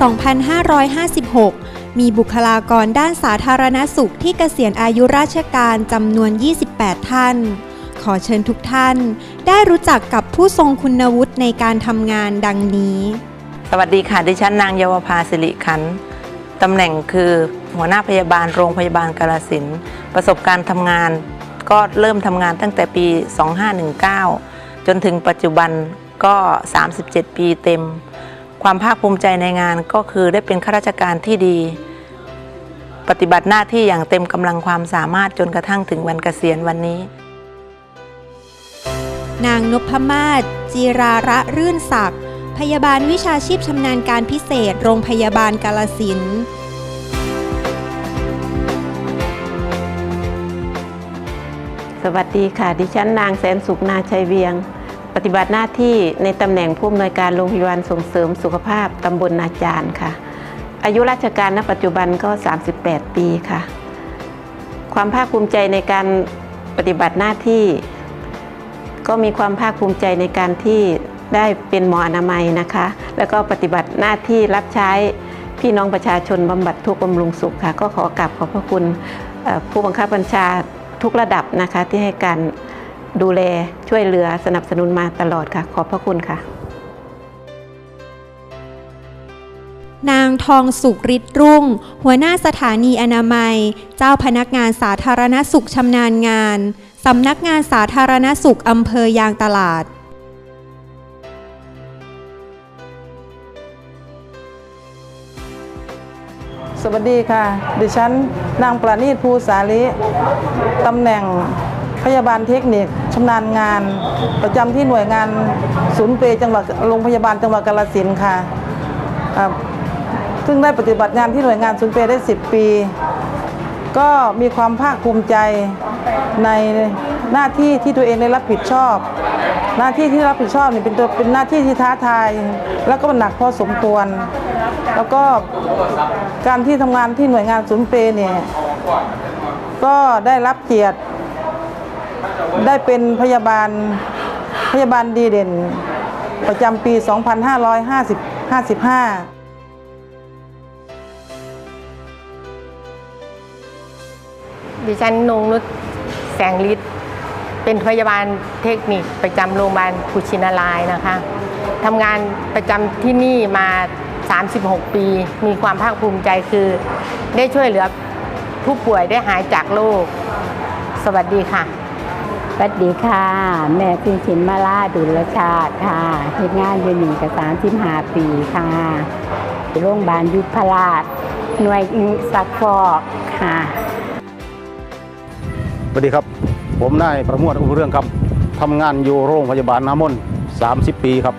2556 มีบุคลากรด้านสาธารณสุขที่เกษียณอายุราชการจำนวน 28 ท่าน ขอเชิญทุกท่าน ได้รู้จักกับผู้ทรงคุณวุฒิในการทำงานดังนี้ สวัสดีค่ะ ดิฉันนางเยาวภาสิริขันตำแหน่งคือหัวหน้าพยาบาลโรงพยาบาลกาลสินประสบการณ์ทำงาน ก็เริ่มทำงานตั้งแต่ปี 2519 จนถึงปัจจุบันก็ 37 ปีเต็ม ความภาคภูมิใจในงานก็คือได้เป็นข้าราชการที่ดี ปฏิบัติหน้าที่อย่างเต็มกำลังความสามารถจนกระทั่งถึงวันเกษียณวันนี้ นางนพมาศจีราระรื่นศักดิ์พยาบาลวิชาชีพชำนาญการพิเศษ โรงพยาบาลกาลสินธุ์สวัสดีค่ะ ดิฉันนางแสนสุขนาชัยเวียงป ฏิบัติหน้าที่ในตำแหน่งผู้อำนวยการโรงพยาบาลส่งเสริมสุขภาพตำบลนาจารย์ค่ะ อายุราชการณปัจจุบันก็ 38 ปีค่ะ ความภาคภูมิใจในการปฏิบัติหน้าที่ ก็มีความภาคภูมิใจในการที่ได้เป็นหมออนามัยนะคะ แล้วก็ปฏิบัติหน้าที่รับใช้พี่น้องประชาชนบำบัดทุกข์บำรุงสุขค่ะ ก็ขอกราบขอบพระคุณผู้บังคับบัญชาทุกระดับนะคะที่ให้การ ดูแลช่วยเหลือสนับสนุนมาตลอดค่ะ ขอบพระคุณค่ะ นางทองสุขฤทธิ์รุ่ง หัวหน้าสถานีอนามัย เจ้าพนักงานสาธารณสุขชำนาญงานสำนักงานสาธารณสุขอำเภอยางตลาดสวัสดีค่ะ ดิฉันนางประณีตภูสาลิตำแหน่ง พยาบาลเทคนิคชำนาญงาน ประจำที่หน่วยงานศูนย์เปจังหวัดโรงพยาบาลจังหวัดกาฬสินธุ์ค่ะซึ่งได้ปฏิบัติงานที่หน่วยงานศูนย์เปได้ 10 ปี ก็มีความภาคภูมิใจในหน้าที่ที่ตัวเองได้รับผิดชอบ หน้าที่ที่รับผิดชอบเนี่ยเป็นตัวเป็นหน้าที่ที่ท้าทาย แล้วก็หนักพอสมควร แล้วก็การที่ทำงานที่หน่วยงานศูนย์เปเนี่ยก็ได้รับเกียรติ ได้เป็นพยาบาลพยาบาลดีเด่น ประจำปี 2555ดิฉันนงนุชแสงฤทธิ์เป็นพยาบาลเทคนิคประจำโรงพยาบาลกุชินารายนะคะทำงานประจำที่นี่มา 36 ปี มีความภาคภูมิใจคือ ได้ช่วยเหลือผู้ป่วยได้หายจากโรคสวัสดีค่ะ วัสดีค่ะ แม่พินชินมาลาดุลชาติค่ะเฮ็ดงานอยู่นี่กับสามสิบห้าปีค่ะโรงพยาบาลยุพราช หน่วยซักฟอกค่ะสวัสดีครับ ผมนายประมวลอุปเรื่องครับทำงานอยู่โรงพยาบาลน้ำมนต์30 ปีครับ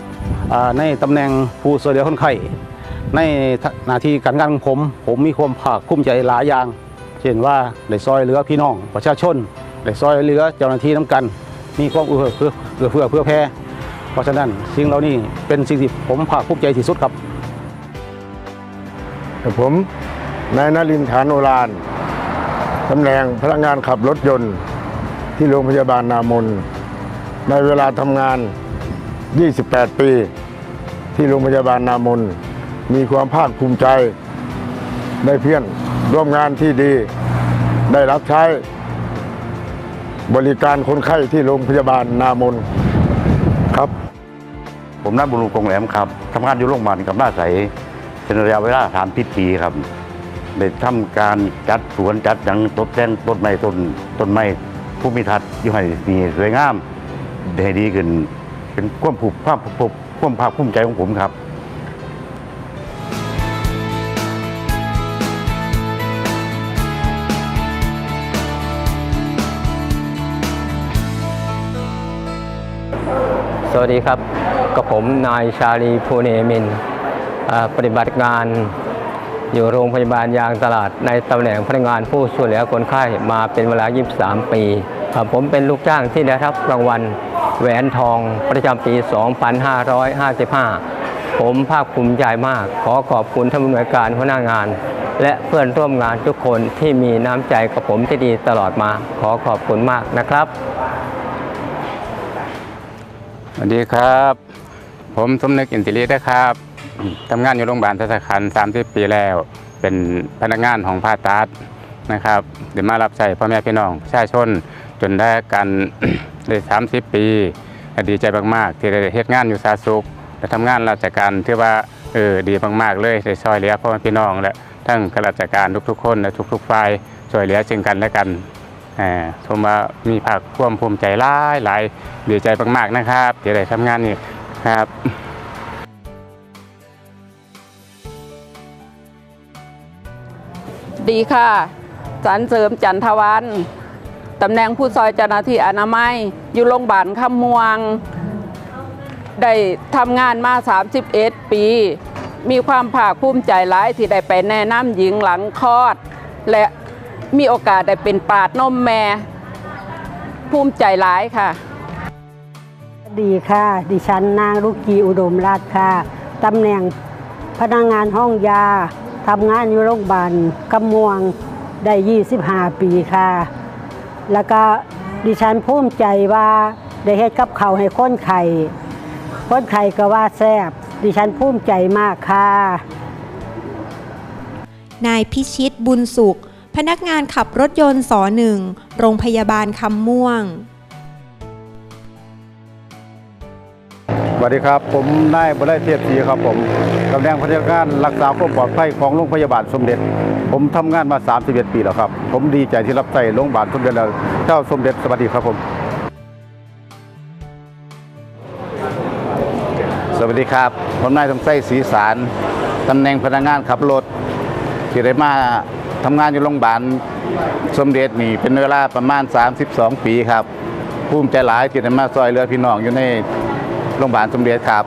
ในตำแหน่งผู้ช่วยเหลือคนไข้ในหน้าที่การงานของผม ผมมีความภาคภูมิใจหลายอย่าง เช่นว่าได้ซอยเหลือพี่น้องประชาชน ได้ซอยเหลือเจ้าหน้าที่น้ำกันมีความเอื้อเพื่อเอื้อเพื่อเพื่อแพ้เพราะฉะนั้นสิ่งเหล่านี้เป็นสิ่งที่ผมภาคภูมิใจที่สุดครับแต่ผมนายนรินทร์ฐานโอรานตำแหน่งพนักงานขับรถยนต์ที่โรงพยาบาลนามน ในเวลาทำงาน 28 ปี ที่โรงพยาบาลนามน มีความภาคภูมิใจ ได้เพื่อนร่วมงานที่ดี ได้รับใช้ บริการคนไข้ที่โรงพยาบาลนามนครับ ผมนัทบุรุษกงแหลมครับทำงานอยู่โรงพยาบาลกับหน้าใสเป็นระยะเวลาสามปีปีครับได้ทำการจัดสวนจัดอย่างตกแต่งต้นไม้ต้นต้นไม้ผู้มีทัศน์อยู่ให้มีสวยงามได้ดีขึ้น เป็นความผูกภาพความภาคภูมิใจของผมครับ สวัสดีครับกับผมนายชาลีภูเนมิน ปฏิบัติงานอยู่โรงพยาบาลยางตลาดในตำแหน่งพนักงานผู้ช่วยเหลือคนไข้มาเป็นเวลา 23 ปีผมเป็นลูกจ้างที่ได้รับรางวัลแหวนทองประจำปี 2555 ผมภาคภูมิใจมาก ขอขอบคุณท่านผู้อำนวยการหัวหน้างาน และเพื่อนร่วมงานทุกคนที่มีน้ำใจกับผมที่ดีตลอดมา ขอขอบคุณมากนะครับ สวัสดีครับ ผมสมนึกอินติรินะครับทำงานอยู่โรงพยาบาลทัศคัน30ปีแล้ว เป็นพนักงานของผ่าตัดนะครับเดี๋ยวมารับใช้พ่อแม่พี่น้องประชาชนจนได้กันได้30ปีดีใจมากๆ ที่ได้เฮ็ดงานอยู่สาธารณสุขและทำงานราชการที่ว่าเออดีมากๆเลยได้ช่วยเหลือพ่อแม่พี่น้องและทั้งข้าราชการทุกๆ คนและทุกๆฝ่ายช่วยเหลือซึ่งกันและกัน อ่าผมว่ามีภาคความภูมิใจหลายหลายดีใจมากๆนะครับที่ได้ทำงานนี่ครับดีค่ะสันเสริมจันทวันตำแหน่งผู้ซอยเจ้าหน้าที่อนามัย อยู่โรงพยาบาลคำมวง ได้ทำงานมา 31 ปี มีความภาคภูมิใจหลายที่ได้ไปแนะนำหญิงหลังคลอด และ มีโอกาสได้เป็นปาดนมแม่ ภูมิใจหลายค่ะ ดีค่ะ ดิฉันนางลูกกีอุดมราชค่ะตำแหน่งพนักงานห้องยาทำงานอยู่โรงพยาบาลกำมวงได้ 25 ปีค่ะ แล้วก็ดิฉันภูมิใจว่าได้เฮ็ดกับเขาวให้คนไข่คนไข่ก็ว่าแซ่บดิฉันภูมิใจมากค่ะ นายพิชิตบุญสุข พนักงานขับรถยนต์สอหนึ่งโรงพยาบาลคำม่วง สวัสดีครับ ผมนายบุไลเทียบศรีครับผมตำแหน่งพนักงานรักษาความปลอดภัยของโรงพยาบาลสมเด็จ ผมทำงานมา 31 ปีแล้วครับ ผมดีใจที่รับใช้โรงพยาบาลสมเด็จแล้วเจ้าสมเด็จสวัสดีครับผมสวัสดีครับ ผมนายสมไส้ศรีสารตำแหน่งพนักงานขับรถที่ได้มา ทำงานอยู่โรงพยาบาลสมเด็จนี่เป็นเวลาประมาณ 32 ปีครับภูมิใจหลายที่ได้มาซอยเรือพี่น้องอยู่ในโรงพยาบาลสมเด็จครับ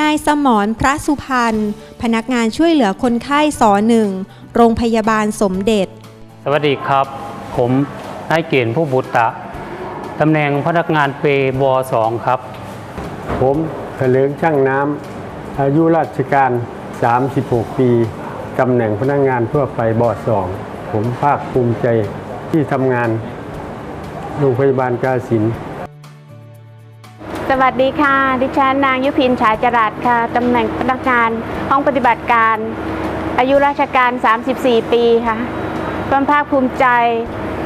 นายสมรพระสุพรรณพนักงานช่วยเหลือคนไข้สอหนึ่งโรงพยาบาลสมเด็จ สวัสดีครับ ผมนายเกียรติผู้บุตตะตำแหน่งพนักงานเปบสองครับ ผมเถลิงช่างน้ำอายุราชการ 36 ปี ตำแหน่งพนักงานทั่วไปบอสองผมภาคภูมิใจที่ทำงานโรงพยาบาลกาศินสวัสดีค่ะ ดิฉันนางยุพินฉายจรัสค่ะตำแหน่งพนักงานห้องปฏิบัติการ อายุราชการ 34 ปีค่ะความภาคภูมิใจ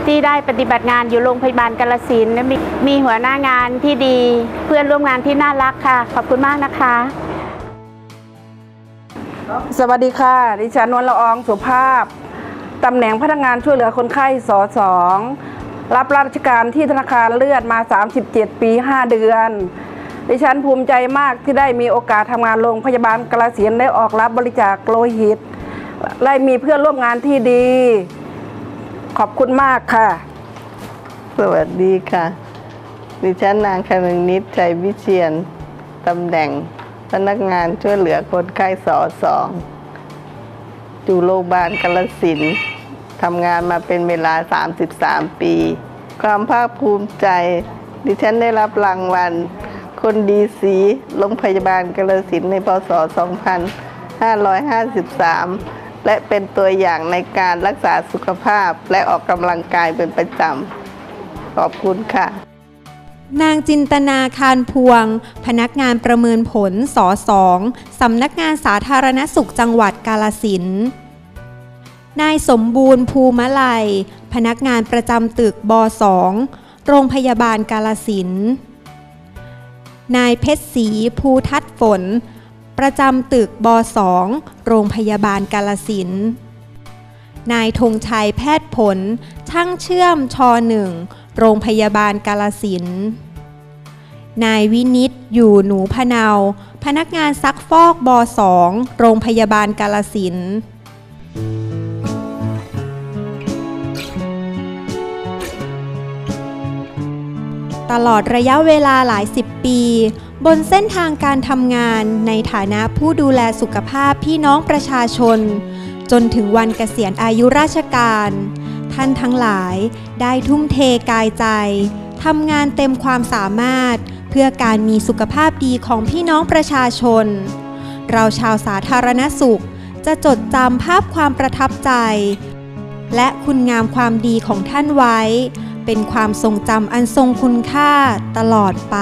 ที่ได้ปฏิบัติงานอยู่โรงพยาบาลกาลสินและมีมีหัวหน้างานที่ดี เพื่อนร่วมงานที่น่ารักค่ะ ขอบคุณมากนะคะ สวัสดีค่ะ ดิฉันนวลละอองสุภาพ ตำแหน่งพนักงานช่วยเหลือคนไข้สอสองรับราชการที่ธนาคารเลือดมา 37 ปี 5 เดือน ดิฉันภูมิใจมากที่ได้มีโอกาสทำงานโรงพยาบาลกระเสียนได้ออกรับบริจาคโลหิต ได้มีเพื่อนร่วมงานที่ดี ขอบคุณมากค่ะ สวัสดีค่ะ ดิฉันนางคนึงนิดใจวิเชียนตำแหน่ง พนักงานช่วยเหลือคนไข้สอสองอยู่โรงพยาบาลกาลสินทำงานมาเป็นเวลา 33 ปี ความภาคภูมิใจ ดิฉันได้รับรางวัล คนดีสีโรงพยาบาลกาลสินในพศ 2553 และเป็นตัวอย่างในการรักษาสุขภาพและออกกำลังกายเป็นประจำ ขอบคุณค่ะ นางจินตนาคารพวง พนักงานประเมินผลสอสองสำนักงานสาธารณสุขจังหวัดกาลสินนายสมบูรณ์ภูมะไลยพนักงานประจำตึกบสองโรงพยาบาลกาลสินนายเพชรศรีภูทัดฝน ประจำตึกบสองโรงพยาบาลกาลสินนายธงชัยแพทย์ผล ช่างเชื่อมชหนึ่ง โรงพยาบาลกาลสินนายวินิตอยู่หนูพะเนา พนักงานซักฟอกบสองโรงพยาบาลกาลสินตลอดระยะเวลาหลายสิบปี บนเส้นทางการทำงานในฐานะผู้ดูแลสุขภาพพี่น้องประชาชน จนถึงวันเกษียณอายุราชการ ท่านทั้งหลายได้ทุ่มเทกายใจทำงานเต็มความสามารถ เพื่อการมีสุขภาพดีของพี่น้องประชาชน เราชาวสาธารณสุขจะจดจำภาพความประทับใจ และคุณงามความดีของท่านไว้ เป็นความทรงจำอันทรงคุณค่าตลอดไป